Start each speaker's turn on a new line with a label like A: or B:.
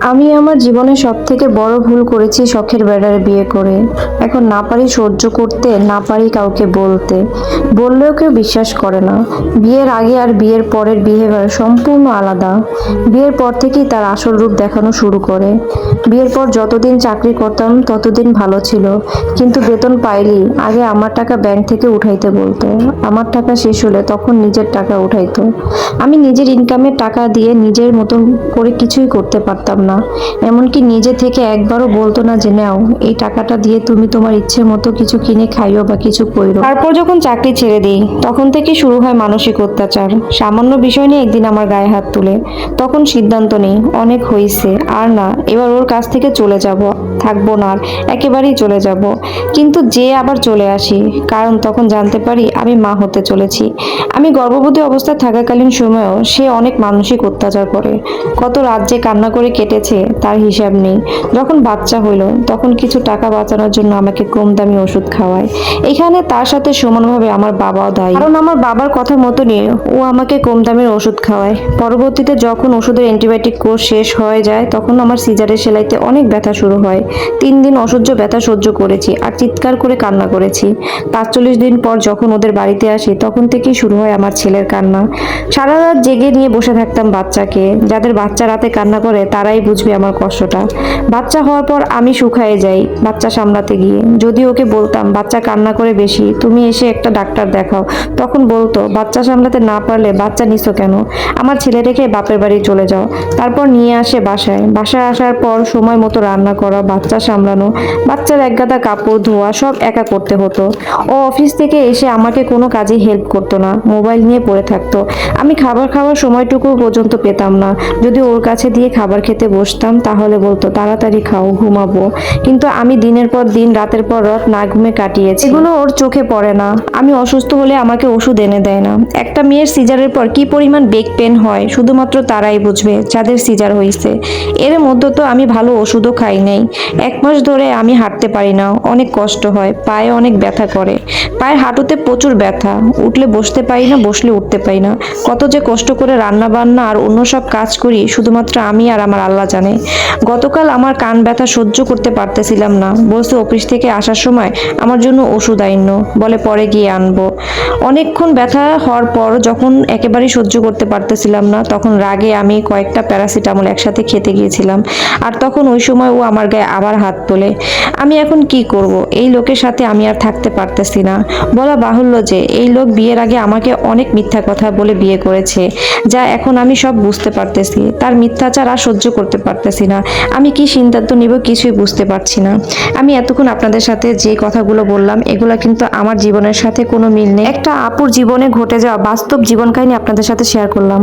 A: আমি আমার জীবনে সব থেকে বড় ভুল করেছি শখের বেড়ারে বিয়ে করে। এখন না পারি সহ্য করতে, না পারি কাউকে বলতে। বললেও কেউ বিশ্বাস করে না। বিয়ের আগে আর বিয়ের পরের বিহেভিয়ার সম্পূর্ণ আলাদা। বিয়ের পর থেকেই তার আসল রূপ দেখানো শুরু করে। বিয়ের পর যতদিন চাকরি করতাম, ততদিন ভালো ছিল। কিন্তু বেতন পাইলি, আগে আমার টাকা ব্যাংক থেকে উঠাইতে বলতো। আমার টাকা শেষ হলে তখন নিজের টাকা উঠাইতো। আমি নিজের ইনকামের টাকা দিয়ে নিজের মতন করে কিছুই করতে পারতাম না। এমনকি নিজে থেকে একবারও বলতো না যে, নাও, এই টাকাটা দিয়ে তুমি তোমার ইচ্ছে মতো কিছু কিনে খাইও বা কিছু কইরো। তারপর যখন চাকরি ছেড়ে দিই, তখন থেকে শুরু হয় মানসিক অত্যাচার। সামান্য বিষয় নিয়ে একদিন আমার গায়ে হাত তুলে। তখন সিদ্ধান্ত নেই, অনেক হয়েছে আর না, এবার ওর কাছ থেকে চলে যাব, থাকব না একেবারেই চলে যাব। কিন্তু যে আবার চলে আসি, কারণ তখন জানতে পারি আমি মা হতে চলেছি। আমি গর্ভবতী অবস্থায় থাকাকালীন সময়েও সে অনেক মানসিক অত্যাচার করে। কত রাত যে কান্না করে কেটেছে, তার হিসাব নেই। যখন বাচ্চা হইল, তখন কিছু টাকা বাঁচানোর জন্য আমাকে কম দামি ওষুধ খাওয়ায়। এখানে তার সাথে সমানভাবে আমার বাবাও দায়ী। কারণ আমার বাবার কথা মতনই ও আমাকে কম দামের ওষুধ খাওয়ায়। পরবর্তীতে যখন ওষুধের অ্যান্টিবায়োটিক কোর্স শেষ হয়ে যায়, তখন আমার সিজারের সেলাইতে অনেক ব্যথা শুরু হয়। তিন দিন অসহ্য ব্যথা সহ্য করেছি আর চিৎকার করে কান্না করেছি। পাঁচচল্লিশ দিন পর যখন ওদের বাড়িতে আসি, তখন থেকেই শুরু হয় আমার ছেলের কান্না। সারা রাত জেগে নিয়ে বসে থাকতাম বাচ্চাকে। যাদের বাচ্চা রাতে কান্না করে তারাই বুঝবে আমার কষ্টটা। বাচ্চা হওয়ার পর আমি শুকায়ে যাই, বাচ্চা সামলাতে গিয়ে। যদি ওকে বলতাম, বাচ্চা কান্না করে বেশি, তুমি এসে একটা ডাক্তার দেখাও। তখন বলতো, বাচ্চা সামলাতে না পারলে বাচ্চা নিছো কেন? আমার ছেলে রেখে বাপের বাড়ি চলে যাও। তারপর নিয়ে আসে বাসায়। বাসায় আসার পর সময় মতো রান্না করা, বাচ্চা সামলানো, বাচ্চার একগাদা কাপড়, ধোয়া, সব একা করতে হতো। ও অফিস থেকে এসে আমাকে কোনো কাজে হেল্প করতো না, মোবাইল নিয়ে পড়ে থাকতো। আমি খাবার খাওয়ার সময়টুকু পর্যন্ত পেতাম না। যদি ওর কাছে দিয়ে খাবার খেতে বসতাম, তাহলে বলতো, তাড়াতাড়ি খাও, ঘুমাবো। কিন্তু আমি দিনের পর দিন, রাতের পর রাত না ঘুমে কাটিয়েছি। এগুলো ওর চোখে পড়ে না। আমি অসুস্থ হলে আমাকে ওষুধ এনে দেয় না। একটা মেয়ের সিজারের পর কি পরিমাণ বেক পেন হয়, শুধুমাত্র তারাই বুঝবে যাদের সিজার হয়েছে এর মধ্যে তো আমি ভালো ওষুধও খাই নাই। এক মাস ধরে আমি হাঁটতে পারি না, অনেক কষ্ট হয়, পায়ে অনেক ব্যথা করে। পায়ের হাঁটুতে প্রচুর ব্যথা, উঠলে বসতে পারি না, বসলে উঠতে পারি না। কত যে কষ্ট করে রান্না বান্না আর অন্য সব কাজ করি, শুধুমাত্র আমি আর আমার আল্লাহ জানে। গতকাল আমার কান ব্যথা সহ্য করতে পারতেছিলাম না। বলছে, অফিস থেকে আসার সময় আমার জন্য ওষুধ আইন্য বলে, পরে গিয়ে আনব। অনেকক্ষণ ব্যথা হওয়ার পর যখন একেবারেই সহ্য করতে পারতেছিলাম না, তখন রাগে আমি কয়েকটা প্যারাসিটামল একসাথে খেতে গিয়েছিলাম। আর তখন ওই সময় ও আমার গায়ে আবার হাত তোলে। আমি এখন কি করব? এই লোকের সাথে আমি আর থাকতে পারতেছি না। বলা বাহুল্য যে, এই লোক বিয়ের আগে আমাকে অনেক মিথ্যা কথা বলে বিয়ে করেছে, যা এখন আমি সব বুঝতে পারতেছি। তার মিথ্যাচার আর সহ্য করতে পারতেছি না। আমি কি সিদ্ধান্ত নিব কিছুই বুঝতে পারছি না। আমি এতক্ষণ আপনাদের সাথে যে কথাগুলো বললাম, এগুলো কিন্তু আমার জীবনের সাথে কোনো মিল নেই। একটা আপুর জীবনে ঘটে যাওয়া বাস্তব জীবন কাহিনী আপনাদের সাথে শেয়ার করলাম।